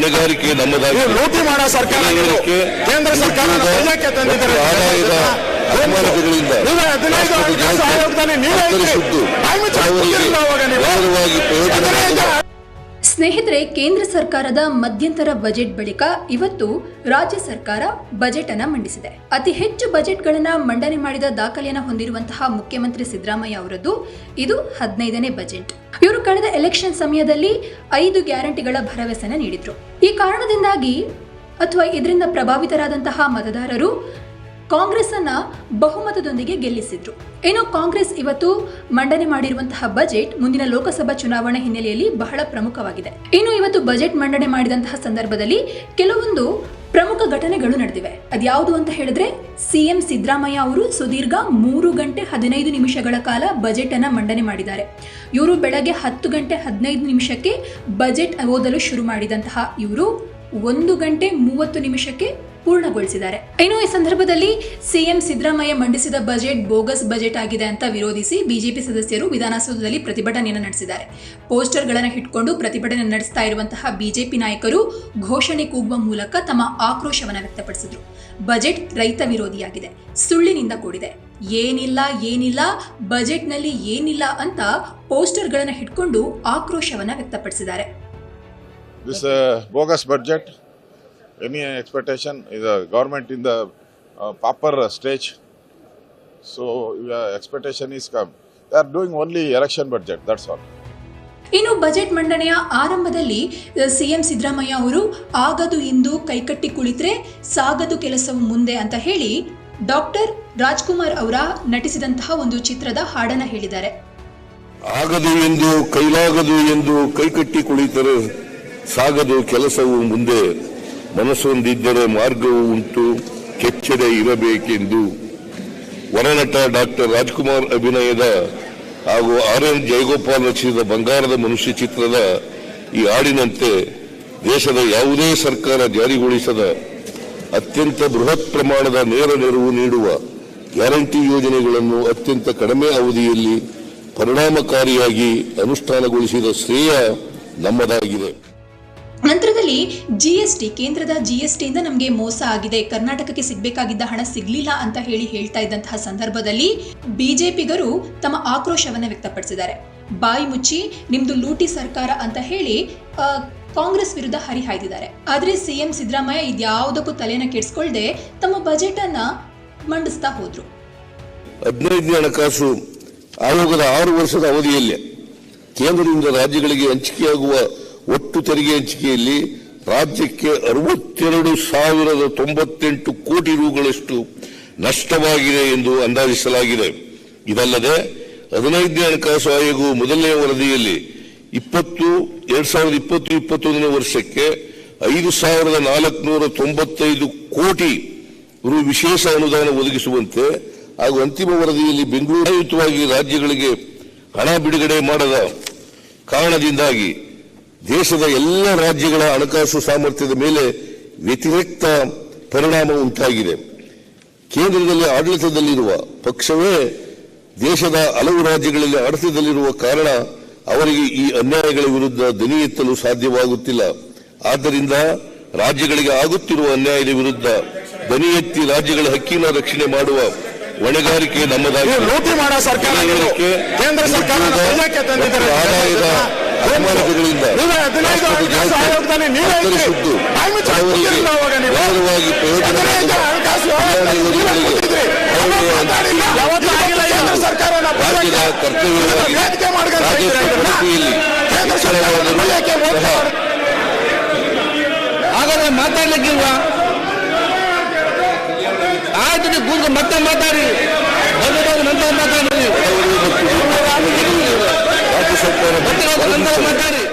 ಹೊಣೆಗಾರಿಕೆ ನಮ್ಮದಾಗಿ ಲೂಟಿ ಮಾಡೋ ಸರ್ಕಾರ ಕೇಂದ್ರ ಸರ್ಕಾರ ಪ್ರಯೋಜನ ಸ್ನೇಹಿತರೆ ಕೇಂದ್ರ ಸರ್ಕಾರದ ಮಧ್ಯಂತರ ಬಜೆಟ್ ಬಳಿಕ ಇವತ್ತು ರಾಜ್ಯ ಸರ್ಕಾರ ಬಜೆಟ್ ಅನ್ನ ಮಂಡಿಸಿದೆ. ಅತಿ ಹೆಚ್ಚು ಬಜೆಟ್ಗಳನ್ನ ಮಂಡನೆ ಮಾಡಿದ ದಾಖಲೆಯನ್ನ ಹೊಂದಿರುವಂತಹ ಮುಖ್ಯಮಂತ್ರಿ ಸಿದ್ದರಾಮಯ್ಯ ಅವರದ್ದು ಇದು ಹದಿನೈದನೇ ಬಜೆಟ್. ಇವರು ಕಳೆದ ಎಲೆಕ್ಷನ್ ಸಮಯದಲ್ಲಿ ಐದು ಗ್ಯಾರಂಟಿಗಳ ಭರವಸೆನ ನೀಡಿದ್ರು. ಈ ಕಾರಣದಿಂದಾಗಿ ಅಥವಾ ಇದರಿಂದ ಪ್ರಭಾವಿತರಾದಂತಹ ಮತದಾರರು ಕಾಂಗ್ರೆಸ್ ಅನ್ನ ಬಹುಮತದೊಂದಿಗೆ ಗೆಲ್ಲಿಸಿದ್ರು. ಏನೋ ಕಾಂಗ್ರೆಸ್ ಇವತ್ತು ಮಂಡನೆ ಮಾಡಿರುವಂತಹ ಬಜೆಟ್ ಮುಂದಿನ ಲೋಕಸಭಾ ಚುನಾವಣೆ ಹಿನ್ನೆಲೆಯಲ್ಲಿ ಬಹಳ ಪ್ರಮುಖವಾಗಿದೆ. ಇನ್ನು ಇವತ್ತು ಬಜೆಟ್ ಮಂಡನೆ ಮಾಡಿದಂತಹ ಸಂದರ್ಭದಲ್ಲಿ ಕೆಲವೊಂದು ಪ್ರಮುಖ ಘಟನೆಗಳು ನಡೆದಿವೆ. ಅದ್ಯಾವುದು ಅಂತ ಹೇಳಿದ್ರೆ, ಸಿಎಂ ಸಿದ್ದರಾಮಯ್ಯ ಅವರು ಸುದೀರ್ಘ ಮೂರು ಗಂಟೆ ಹದಿನೈದು ನಿಮಿಷಗಳ ಕಾಲ ಬಜೆಟ್ ಅನ್ನ ಮಂಡನೆ ಮಾಡಿದ್ದಾರೆ. ಇವರು ಬೆಳಗ್ಗೆ ಹತ್ತು ಗಂಟೆ ಹದಿನೈದು ನಿಮಿಷಕ್ಕೆ ಬಜೆಟ್ ಓದಲು ಶುರು ಮಾಡಿದಂತಹ ಇವರು ಒಂದು ಗಂಟೆ ಮೂವತ್ತು ನಿಮಿಷಕ್ಕೆ ಪೂರ್ಣಗೊಳಿಸಿದ್ದಾರೆ. ಇನ್ನು ಈ ಸಂದರ್ಭದಲ್ಲಿ ಸಿಎಂ ಸಿದ್ದರಾಮಯ್ಯ ಮಂಡಿಸಿದ ಬಜೆಟ್ ಬೋಗಸ್ ಬಜೆಟ್ ಆಗಿದೆ ಅಂತ ವಿರೋಧಿಸಿ ಬಿಜೆಪಿ ಸದಸ್ಯರು ವಿಧಾನಸೌಧದಲ್ಲಿ ಪ್ರತಿಭಟನೆಯನ್ನು ನಡೆಸಿದ್ದಾರೆ. ಪೋಸ್ಟರ್ಗಳನ್ನು ಹಿಡ್ಕೊಂಡು ಪ್ರತಿಭಟನೆ ನಡೆಸ್ತಾ ಇರುವಂತಹ ಬಿಜೆಪಿ ನಾಯಕರು ಘೋಷಣೆ ಕೂಗುವ ಮೂಲಕ ತಮ್ಮ ಆಕ್ರೋಶವನ್ನು ವ್ಯಕ್ತಪಡಿಸಿದ್ರು. ಬಜೆಟ್ ರೈತ ವಿರೋಧಿಯಾಗಿದೆ. ಸುಳ್ಳಿನಿಂದ ಕೂಡಿದೆ. ಏನಿಲ್ಲ ಏನಿಲ್ಲ, ಬಜೆಟ್ನಲ್ಲಿ ಏನಿಲ್ಲ ಅಂತ ಪೋಸ್ಟರ್ಗಳನ್ನು ಹಿಡ್ಕೊಂಡು ಆಕ್ರೋಶವನ್ನು ವ್ಯಕ್ತಪಡಿಸಿದ್ದಾರೆ This uh, bogus budget, any expectation is a government in the uh, stage stage. So your expectation is come. They are doing only election budget. That's all. ಇನ್ನು ಬಜೆಟ್ ಮಂಡನೆಯ ಆರಂಭದಲ್ಲಿ ಸಿಎಂ ಸಿದ್ದರಾಮಯ್ಯ ಅವರು ಆಗದು ಎಂದು ಕೈಕಟ್ಟಿ ಕುಳಿತರೆ ಸಾಗದು ಕೆಲಸವು ಮುಂದೆ ಅಂತ ಹೇಳಿ ಡಾಕ್ಟರ್ ರಾಜ್ಕುಮಾರ್ ಅವರ ನಟಿಸಿದಂತಹ ಒಂದು ಚಿತ್ರದ ಹಾಡನ್ನ ಹೇಳಿದ್ದಾರೆ ಆಗದು ಎಂದು ಕೈಲಾಗದು ಎಂದು ಕೈಕಟ್ಟಿ ಕುಳಿತರೆ ಸಾಗದು ಕೆಲಸವು ಮುಂದೆ ಮನಸ್ಸೊಂದಿದ್ದರೆ ಮಾರ್ಗವೂ ಉಂಟು, ಕೆಚ್ಚದೆ ಇರಬೇಕೆಂದು. ವರನಟ ಡಾಕ್ಟರ್ ರಾಜ್ಕುಮಾರ್ ಅಭಿನಯದ ಹಾಗೂ ಆರ್ ಎನ್ ಜಯಗೋಪಾಲ್ ರಚಿಸಿದ ಬಂಗಾರದ ಮನುಷ್ಯ ಚಿತ್ರದ ಈ ಹಾಡಿನಂತೆ ದೇಶದ ಯಾವುದೇ ಸರ್ಕಾರ ಜಾರಿಗೊಳಿಸದ ಅತ್ಯಂತ ಬೃಹತ್ ಪ್ರಮಾಣದ ನೇರ ನೆರವು ನೀಡುವ ಗ್ಯಾರಂಟಿ ಯೋಜನೆಗಳನ್ನು ಅತ್ಯಂತ ಕಡಿಮೆ ಅವಧಿಯಲ್ಲಿ ಪರಿಣಾಮಕಾರಿಯಾಗಿ ಅನುಷ್ಠಾನಗೊಳಿಸಿದ ಶ್ರೇಯ ನಮ್ಮದಾಗಿದೆ. ನಂತರದಲ್ಲಿ ಜಿ ಎಸ್ ಟಿ ಕೇಂದ್ರದ ಜಿ ಎಸ್ ಟಿಯಿಂದ ನಮಗೆ ಮೋಸ ಆಗಿದೆ. ಕರ್ನಾಟಕಕ್ಕೆ ಸಿಗಬೇಕಾಗಿದ್ದ ಹಣ ಸಿಗಲಿಲ್ಲ ಅಂತ ಹೇಳಿ ಹೇಳ್ತಾ ಇದ್ದಂತಹ ಸಂದರ್ಭದಲ್ಲಿ ಬಿಜೆಪಿಗರು ತಮ್ಮ ಆಕ್ರೋಶವನ್ನು ವ್ಯಕ್ತಪಡಿಸಿದ್ದಾರೆ. ಬಾಯಿ ಮುಚ್ಚಿ, ನಿಮ್ದು ಲೂಟಿ ಸರ್ಕಾರ ಅಂತ ಹೇಳಿ ಕಾಂಗ್ರೆಸ್ ವಿರುದ್ಧ ಹರಿಹಾಯ್ದಿದ್ದಾರೆ. ಆದ್ರೆ ಸಿಎಂ ಸಿದ್ದರಾಮಯ್ಯ ಇದ್ಯಾವುದಕ್ಕೂ ತಲೆನ ಕೆಡಿಸ್ಕೊಳ್ಳದೆ ತಮ್ಮ ಬಜೆಟ್ ಅನ್ನ ಮಂಡಿಸ್ತಾ ಹೋದ್ರು. ಹದಿನೈದನೇ ಹಣಕಾಸು ಆಯೋಗದ ಆರು ವರ್ಷದ ಅವಧಿಯಲ್ಲಿ ಕೇಂದ್ರದಿಂದ ರಾಜ್ಯಗಳಿಗೆ ಹಂಚಿಕೆಯಾಗುವ ಒಟ್ಟು ತೆರಿಗೆ ಹಂಚಿಕೆಯಲ್ಲಿ ರಾಜ್ಯಕ್ಕೆ ಅರವತ್ತೆರಡು ಸಾವಿರದ ತೊಂಬತ್ತೆಂಟು ಕೋಟಿ ರೂಗಳಷ್ಟು ನಷ್ಟವಾಗಿದೆ ಎಂದು ಅಂದಾಜಿಸಲಾಗಿದೆ. ಇದಲ್ಲದೆ ಹದಿನೈದನೇ ಹಣಕಾಸು ಆಯೋಗವು ಮೊದಲನೇ ವರದಿಯಲ್ಲಿ ಇಪ್ಪತ್ತು, ಎರಡ್ ಸಾವಿರದ ಇಪ್ಪತ್ತು, ಇಪ್ಪತ್ತೊಂದನೇ ವರ್ಷಕ್ಕೆ ಐದು ಸಾವಿರದ ನಾಲ್ಕುನೂರ ತೊಂಬತ್ತೈದು ಕೋಟಿ ರು ವಿಶೇಷ ಅನುದಾನ ಒದಗಿಸುವಂತೆ ಹಾಗೂ ಅಂತಿಮ ವರದಿಯಲ್ಲಿ ಬೆಂಗಳೂರು ರಾಜ್ಯಗಳಿಗೆ ಹಣ ಬಿಡುಗಡೆ ಮಾಡದ ಕಾರಣದಿಂದಾಗಿ ದೇಶದ ಎಲ್ಲ ರಾಜ್ಯಗಳ ಹಣಕಾಸು ಸಾಮರ್ಥ್ಯದ ಮೇಲೆ ವ್ಯತಿರಿಕ್ತ ಪರಿಣಾಮ ಉಂಟಾಗಿದೆ. ಕೇಂದ್ರದಲ್ಲಿ ಆಡಳಿತದಲ್ಲಿರುವ ಪಕ್ಷವೇ ದೇಶದ ಹಲವು ರಾಜ್ಯಗಳಲ್ಲಿ ಆಡಳಿತದಲ್ಲಿರುವ ಕಾರಣ ಅವರಿಗೆ ಈ ಅನ್ಯಾಯಗಳ ವಿರುದ್ಧ ದನಿ ಎತ್ತಲು ಸಾಧ್ಯವಾಗುತ್ತಿಲ್ಲ. ಆದ್ದರಿಂದ ರಾಜ್ಯಗಳಿಗೆ ಆಗುತ್ತಿರುವ ಅನ್ಯಾಯದ ವಿರುದ್ಧ ದನಿ ಎತ್ತಿ ರಾಜ್ಯಗಳ ಹಕ್ಕಿನ ರಕ್ಷಣೆ ಮಾಡುವ ಹೊಣೆಗಾರಿಕೆ ನಮ್ಮದಾಗಿದೆ. ಸರ್ಕಾರ ಸರ್ಕಾರ ನೀವು. ನೇರವಾಗಿ ಪ್ರಯೋಜನ ಮೋಸ ಸಹ ಮಾಡಿ- ಹಾಗಾದ್ರೆ ಮಾತಾಡ್ಲಿಕ್ಕಿಲ್ವಾ? ಆಯ್ತು ನೀವು ಕೂತ್ಕೊಂಡು ಮತ್ತೆ ಮಾತಾಡಿ. ಬಂದದಾಗ ನಂತರ ಮಾತಾಡಿ ಬಡವರು